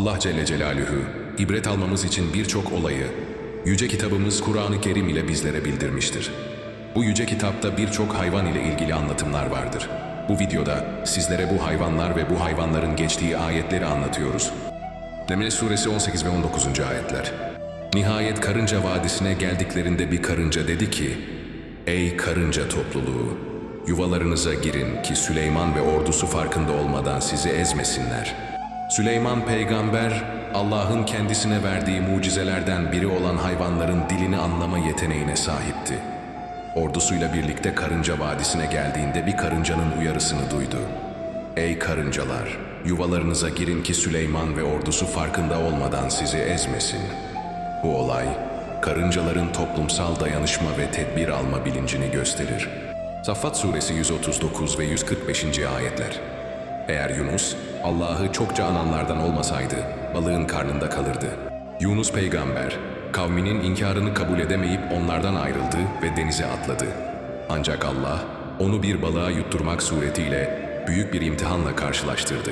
Allah Celle Celaluhu, ibret almamız için birçok olayı, yüce kitabımız Kur'an-ı Kerim ile bizlere bildirmiştir. Bu yüce kitapta birçok hayvan ile ilgili anlatımlar vardır. Bu videoda sizlere bu hayvanlar ve bu hayvanların geçtiği ayetleri anlatıyoruz. Neml Suresi 18 ve 19. ayetler. Nihayet Karınca Vadisi'ne geldiklerinde bir karınca dedi ki, Ey karınca topluluğu! Yuvalarınıza girin ki Süleyman ve ordusu farkında olmadan sizi ezmesinler. Süleyman peygamber, Allah'ın kendisine verdiği mucizelerden biri olan hayvanların dilini anlama yeteneğine sahipti. Ordusuyla birlikte Karınca Vadisi'ne geldiğinde bir karıncanın uyarısını duydu. Ey karıncalar, yuvalarınıza girin ki Süleyman ve ordusu farkında olmadan sizi ezmesin. Bu olay, karıncaların toplumsal dayanışma ve tedbir alma bilincini gösterir. Saffat Suresi 139 ve 145. ayetler. Eğer Yunus, Allah'ı çokça ananlardan olmasaydı, balığın karnında kalırdı. Yunus peygamber, kavminin inkarını kabul edemeyip onlardan ayrıldı ve denize atladı. Ancak Allah, onu bir balığa yutturmak suretiyle büyük bir imtihanla karşılaştırdı.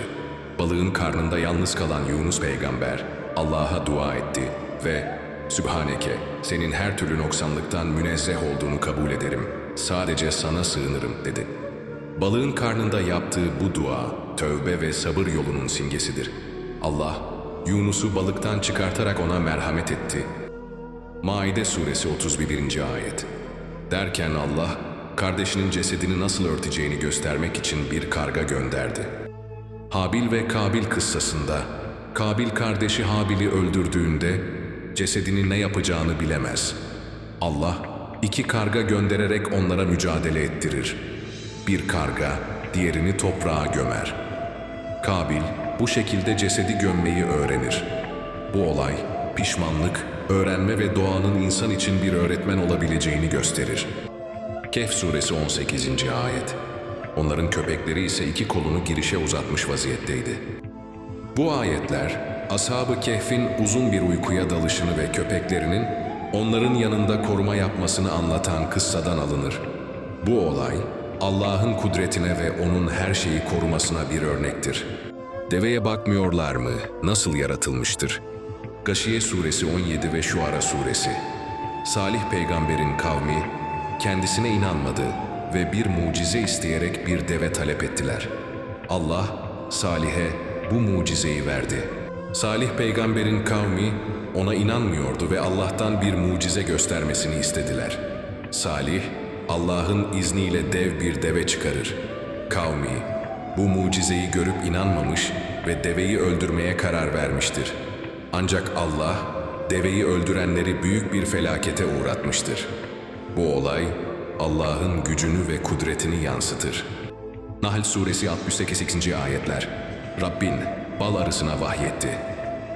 Balığın karnında yalnız kalan Yunus peygamber, Allah'a dua etti ve Sübhaneke, senin her türlü noksanlıktan münezzeh olduğunu kabul ederim. Sadece sana sığınırım dedi. Balığın karnında yaptığı bu dua, tövbe ve sabır yolunun simgesidir. Allah, Yunus'u balıktan çıkartarak ona merhamet etti. Maide suresi 31. ayet. Derken Allah, kardeşinin cesedini nasıl örteceğini göstermek için bir karga gönderdi. Habil ve Kabil kıssasında, Kabil kardeşi Habil'i öldürdüğünde cesedini ne yapacağını bilemez. Allah, iki karga göndererek onlara mücadele ettirir. Bir karga, diğerini toprağa gömer. Kabil, bu şekilde cesedi gömmeyi öğrenir. Bu olay, pişmanlık, öğrenme ve doğanın insan için bir öğretmen olabileceğini gösterir. Kehf suresi 18. ayet. Onların köpekleri ise iki kolunu girişe uzatmış vaziyetteydi. Bu ayetler, Ashab-ı Kehf'in uzun bir uykuya dalışını ve köpeklerinin onların yanında koruma yapmasını anlatan kıssadan alınır. Bu olay, Allah'ın kudretine ve O'nun her şeyi korumasına bir örnektir. Deveye bakmıyorlar mı? Nasıl yaratılmıştır? Gaşiye suresi 17 ve Şuara suresi. Salih peygamberin kavmi kendisine inanmadı ve bir mucize isteyerek bir deve talep ettiler. Allah Salih'e bu mucizeyi verdi. Salih peygamberin kavmi ona inanmıyordu ve Allah'tan bir mucize göstermesini istediler. Salih, Allah'ın izniyle dev bir deve çıkarır. Kavmi, bu mucizeyi görüp inanmamış ve deveyi öldürmeye karar vermiştir. Ancak Allah, deveyi öldürenleri büyük bir felakete uğratmıştır. Bu olay, Allah'ın gücünü ve kudretini yansıtır. Nahl suresi 68. ayetler. Rabbin bal arısına vahyetti.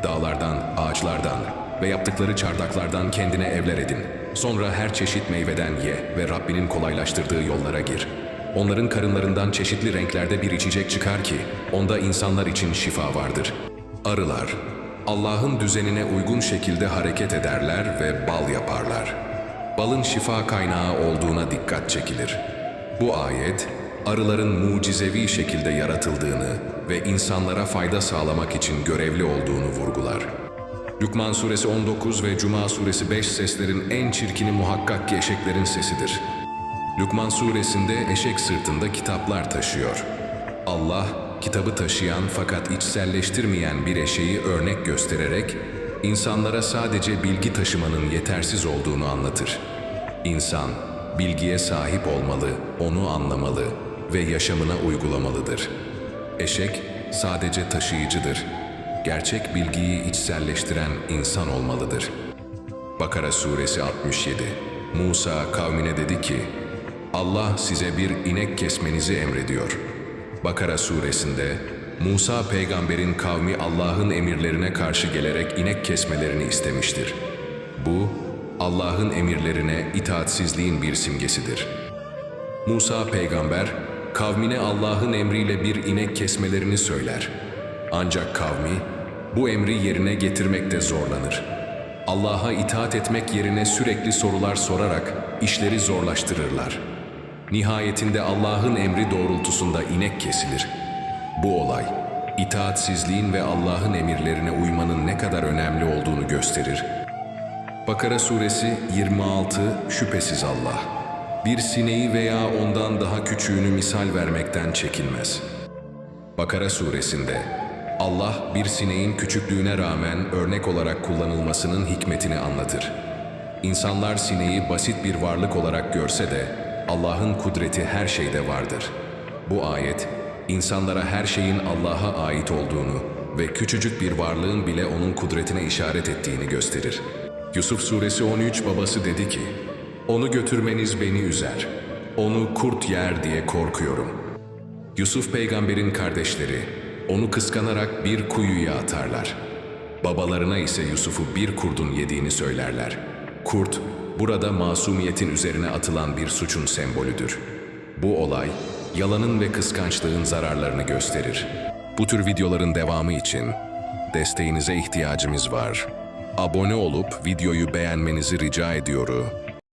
Dağlardan, ağaçlardan ve yaptıkları çardaklardan kendine evler edin. Sonra her çeşit meyveden ye ve Rabbinin kolaylaştırdığı yollara gir. Onların karınlarından çeşitli renklerde bir içecek çıkar ki onda insanlar için şifa vardır. Arılar, Allah'ın düzenine uygun şekilde hareket ederler ve bal yaparlar. Balın şifa kaynağı olduğuna dikkat çekilir. Bu ayet, arıların mucizevi şekilde yaratıldığını ve insanlara fayda sağlamak için görevli olduğunu vurgular. Lükman suresi 19 ve Cuma suresi 5 seslerin en çirkini muhakkak ki eşeklerin sesidir. Lükman suresinde eşek sırtında kitaplar taşıyor. Allah, kitabı taşıyan fakat içselleştirmeyen bir eşeği örnek göstererek, insanlara sadece bilgi taşımanın yetersiz olduğunu anlatır. İnsan, bilgiye sahip olmalı, onu anlamalı ve yaşamına uygulamalıdır. Eşek sadece taşıyıcıdır. Gerçek bilgiyi içselleştiren insan olmalıdır. Bakara suresi 67 Musa kavmine dedi ki, Allah size bir inek kesmenizi emrediyor. Bakara suresinde Musa peygamberin kavmi Allah'ın emirlerine karşı gelerek inek kesmelerini istemiştir. Bu, Allah'ın emirlerine itaatsizliğin bir simgesidir. Musa peygamber, kavmine Allah'ın emriyle bir inek kesmelerini söyler. Ancak kavmi, bu emri yerine getirmekte zorlanır. Allah'a itaat etmek yerine sürekli sorular sorarak işleri zorlaştırırlar. Nihayetinde Allah'ın emri doğrultusunda inek kesilir. Bu olay, itaatsizliğin ve Allah'ın emirlerine kadar önemli olduğunu gösterir. Bakara suresi 26 Şüphesiz Allah. Bir sineği veya ondan daha küçüğünü misal vermekten çekinmez. Bakara suresinde Allah bir sineğin küçüklüğüne rağmen örnek olarak kullanılmasının hikmetini anlatır. İnsanlar sineği basit bir varlık olarak görse de Allah'ın kudreti her şeyde vardır. Bu ayet insanlara her şeyin Allah'a ait olduğunu ve küçücük bir varlığın bile onun kudretine işaret ettiğini gösterir. Yusuf suresi 13 babası dedi ki, Onu götürmeniz beni üzer. Onu kurt yer diye korkuyorum. Yusuf peygamberin kardeşleri onu kıskanarak bir kuyuya atarlar. Babalarına ise Yusuf'u bir kurdun yediğini söylerler. Kurt, burada masumiyetin üzerine atılan bir suçun sembolüdür. Bu olay, yalanın ve kıskançlığın zararlarını gösterir. Bu tür videoların devamı için desteğinize ihtiyacımız var. Abone olup videoyu beğenmenizi rica ediyorum.